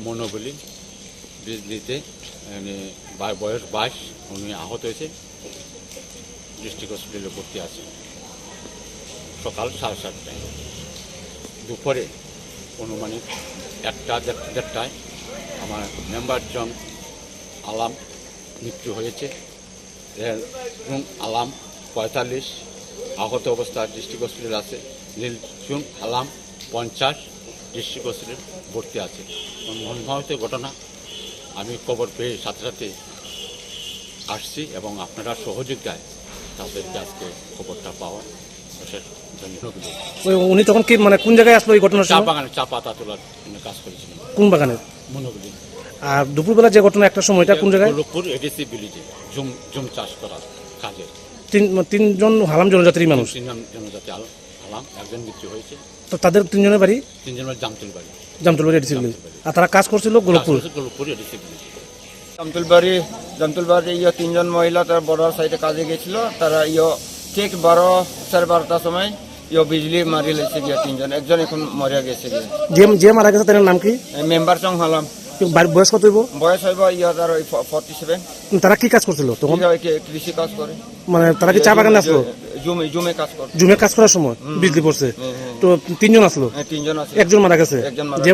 মনোবলি বিজলিতে মানে বয়স বাইশ, উনি আহত হয়েছে। ডিস্ট্রিক্ট হসপিটালে ভর্তি আছে। সকাল সাড়ে সাতটায়। দুপুরে অনুমানিক একটা দেড়টায় আমার মেম্বার জন আলাম মৃত্যু হয়েছে। এবং আলাম পঁয়তাল্লিশ, আহত অবস্থা ডিস্ট্রিক্ট হসপিটাল আছে। নীলচুং আলাম পঞ্চাশ ডিস্ট্রিক্ট হসপিটাল ভর্তি আছে। মনমোহিত ঘটনা আমি খবর পেয়ে সাথে সাথে আসছি এবং আপনারা সহযোগিতায় তাদেরকে আজকে খবরটা পাওয়া উনি তখন কি মানে কোন জায়গায় আসলো এই ঘটনার চা বাগানে চা পাতা তোলার কাজ করেছিলেন। কোন বাগানে? মনোগুলি আর দুপুরবেলা যে ঘটনা একটা সময় এটা কোন জায়গায়? গোলকপুর এডিসি ভিলেজে জুম জুম চাষ করা কাজে। তিন তিনজন হালাম জনজাতির মানুষ? তিনজন জনজাতি আল একজন মৃত্যু হয়েছে। তো তাদের তিনজনের বাড়ি? জামতুল বাড়ি। জামতলবাড়ি এডিসি ভিলেজ আর তারা কাজ করছিল গোলকপুর? গোলকপুর এডিসি ভিলেজ জামতুলবাড়ি জামতুলবাড়ি ইয়ে তিনজন মহিলা তারা বর্ডার সাইডে কাজে গেছিল। তারা ইয়ে ঠিক বারো সাড়ে বারোটার সময় ইয়ে বিজলি মারি লেগেছে গিয়ে তিনজন। একজন এখন মরিয়া গেছে গিয়ে। যে যে মারা গেছে তাদের নাম কি? মেম্বার চং হলাম। বাড়ি- বয়স কত হইব? বয়স হইব ইয়ে তার ওই ফর্টি সেভেন তারা কি কাজ করছিল তখন? কৃষি কাজ করে। মানে তারা কি চা বাগানে আসলো? জুমে জুমে কাজ জুমে কাজ করার সময় বিজলি পড়ছে। তো তিনজন আসলো? হ্যাঁ, তিনজন আছে একজন মারা গেছে। একজন মারা যে